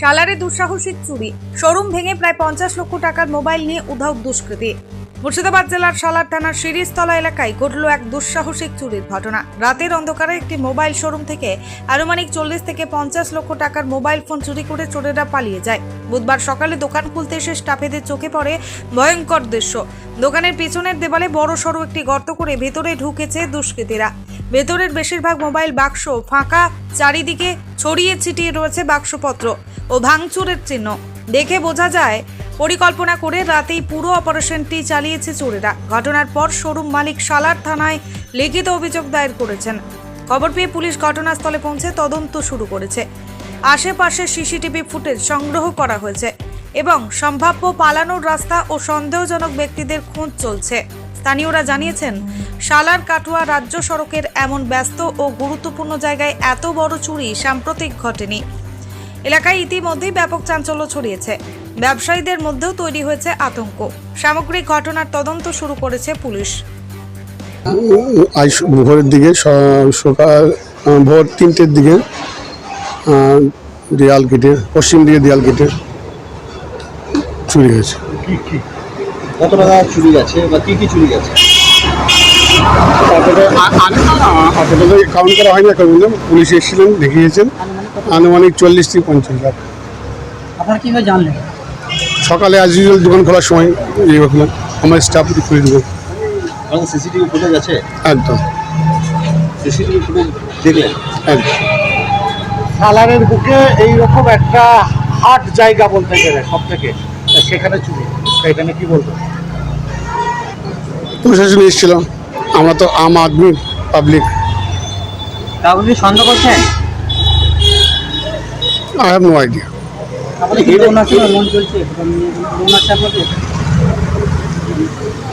সালারে দুঃসাহসিক চুরি। শোরুম ভেঙে প্রায় পঞ্চাশ লক্ষ টাকার মোবাইল নিয়ে উধাও দুষ্কৃতী। মুর্শিদাবাদ জেলার সালার থানার শিরিষতলা এলাকায় ঘটল এক দুঃসাহসিক চুরির ঘটনা। রাতের অন্ধকারে একটি মোবাইল শোরুম থেকে আনুমানিক চল্লিশ থেকে পঞ্চাশ লক্ষ টাকার মোবাইল ফোন চুরি করে চোরেরা পালিয়ে যায়। বুধবার সকালে দোকান খুলতে এসে স্টাফেদের চোখে পড়ে ভয়ঙ্কর দৃশ্য। দোকানের পিছনের দেওয়ালে বড় সড়ো একটি গর্ত করে ভেতরে ঢুকেছে দুষ্কৃতীরা। ভেতরের বেশিরভাগ মোবাইল বাক্স ফাঁকা, চারিদিকে ছড়িয়ে ছিটিয়ে রয়েছে বাক্সপত্র ও ভাঙচুরের চিহ্ন। দেখে বোঝা যায়, পরিকল্পনা করে রাতেই পুরো অপারেশনটি চালিয়েছে চোরেরা। ঘটনার পর শোরুম মালিক সালার থানায় লিখিত অভিযোগ দায়ের করেছেন। খবর পেয়ে পুলিশ ঘটনাস্থলে পৌঁছে তদন্ত শুরু করেছে। আশেপাশে সিসিটিভি ফুটেজ সংগ্রহ করা হয়েছে এবং সম্ভাব্য পালানোর রাস্তা ও সন্দেহজনক ব্যক্তিদের খোঁজ চলছে। স্থানীয়রা জানিয়েছেন শালার কাটুয়া রাজ্য সড়কের এমন ব্যস্ত ও গুরুত্বপূর্ণ জায়গায় এত বড় চুরি সাম্প্রতিক ঘটেনি। এলাকায় ইতিমধ্যেই ব্যাপক চাঞ্চল্য ছড়িয়েছে। ব্যবসায়ীদের মধ্যেও তৈরি হয়েছে আতঙ্ক। সামগ্রিক ঘটনার তদন্ত শুরু করেছে পুলিশ। আজ ভোরের দিকে সকাল ভোর তিনটের দিকে দেয়াল কেটে পশ্চিম দিকে দেয়াল কেটে চুরি হয়েছে। কত টাকা চুরি গেছে বা কি কি চুরি গেছে? কাউন্ট করা এখন পর্যন্ত। পুলিশ এসেছিলেন দেখিয়েছেন। আনুমানিক চল্লিশ থেকে পঞ্চাশ লাখ। আপনারা কীভাবে জানলেন? সকালে আজ ইউজুয়াল দোকান খোলার সময় ইয়ে করলাম আমার স্টাফ খুলে দেবো। কারণ সিসিটিভি ফুটেজ আছে? একদম। সিসিটিভি ফুটেজ দেখলেন? একদম। সালারের বুকে এইরকম একটা হাট জায়গা বলতে গেলে সব থেকে সেখানে চুরি। তা এখানে কি বলব? প্রশাসন এসেছিল আমরা তো আম আদমি পাবলিক কি সন্দেহ করছেন? আই হ্যাভ নো আইডিয়া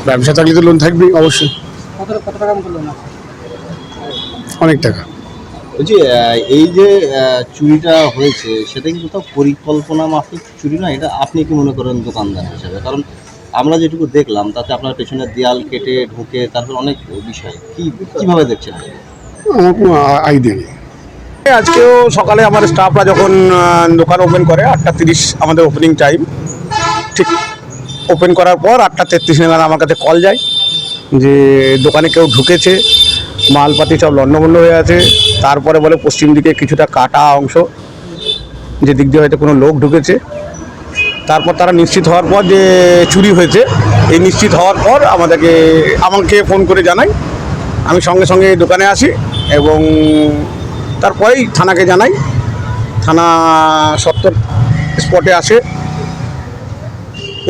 ব্যবসা থাকলে তো লোন থাকবেই অবশ্যই। কত কত টাকা মতো লোন আছে? অনেক টাকা। বলছি এই যে চুরিটা হয়েছে, সেটা কি কোথাও পরিকল্পনা মাফিক চুরি না এটা আপনি কি মনে করেন দোকানদার হিসেবে? কারণ আমরা যেটুকু দেখলাম, তাতে আপনার পেছনে দেয়াল কেটে ঢুকে তারপর অনেক বিষয়। কি, কীভাবে দেখছেন? আইডিয়া নেই আজকেও সকালে আমার স্টাফরা যখন দোকান ওপেন করে, আটটা তিরিশ আমাদের ওপেনিং টাইম ঠিক ওপেন করার পর আটটা তেত্রিশ নাগাদ আমার কাছে কল যায় যে দোকানে কেউ ঢুকেছে। মালপাতি সব লণ্ডভণ্ড হয়ে আছে। তারপরে বলে পশ্চিম দিকে কিছুটা কাটা অংশ, যে দিক দিয়ে হয়তো কোনো লোক ঢুকেছে। তারপর তারা নিশ্চিত হওয়ার পর যে চুরি হয়েছে, এই নিশ্চিত হওয়ার পর আমাদেরকে, আমাকে ফোন করে জানাই। আমি সঙ্গে সঙ্গে দোকানে আসি এবং তারপরেই থানাকে জানাই। থানা সত্তর স্পটে আসে।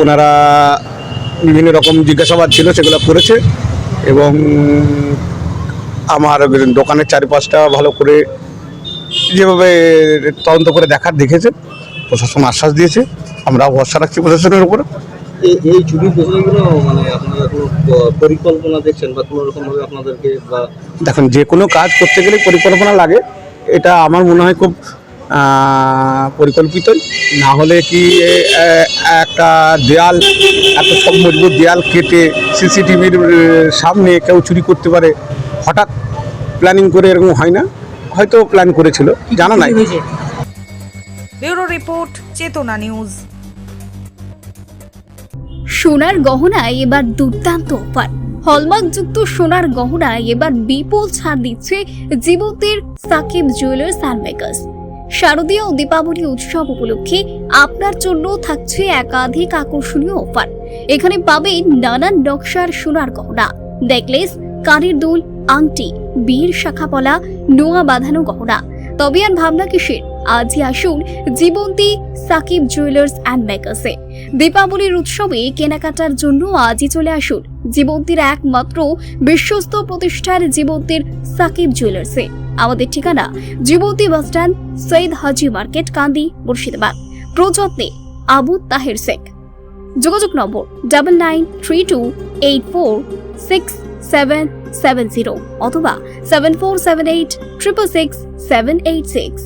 ওনারা বিভিন্ন রকম জিজ্ঞাসাবাদ ছিল, সেগুলো করেছে এবং আমার দোকানের চারিপাশটা ভালো করে যেভাবে তদন্ত করে দেখার দেখেছে প্রশাসন আশ্বাস দিয়েছে আমরাও ভরসা রাখছি প্রশাসনের উপরে। এই মানে আপনারা কোনো পরিকল্পনা দেখছেন বা কোনো রকমভাবে আপনাদেরকে বা দেখুন যে কোনো কাজ করতে গেলে পরিকল্পনা লাগে এটা আমার মনে হয় খুব পরিকল্পিত। না হলে কি একটা দেয়াল এত সব মজবুত দেয়াল কেটে সিসিটিভির সামনে কেউ চুরি করতে পারে? হঠাৎ প্ল্যানিং করে এরকম হয় না? হয়তো প্ল্যান করেছিল জানা নাই। Bureau report Chetana news. সোনার গহনায় এবার দুর্দান্ত অফার। হলমার্কযুক্ত সোনার গহনায় এবার বিপুল ছাড় দিচ্ছে জীবতের সাকিব জুয়েলার্স অ্যান্ড মেকার্স শারদীয় দীপাবলি উৎসব উপলক্ষে আপনার জন্য থাকছে একাধিক আকর্ষণীয় অফার। এখানে পাবেন নানান নকশার সোনার গহনা নেকলেস কানের দুল, আংটি, বীর শাখাপলা নোয়া বাঁধানো গহনা। তবে আর ভাবনা কিসের? আজই আসুন জীবন্তী সাকিব জুয়েলার্স অ্যান্ড মেকার্সে। দীপাবলির উৎসবে কেনাকাটার জন্য আজই চলে আসুন জীবন্তীর একমাত্র বিশ্বস্ত প্রতিষ্ঠার জীবন্তীর সাকিব জুয়েলার্সে। আমাদের ঠিকানা Jibanti bus stand Syed Haji market, Kandi, Murshidabad. প্রযত্নে Abu Taher Sheikh. যোগাযোগ নম্বর double nine three two eight four six seven seven zero অথবা seven four seven eight triple six seven eight six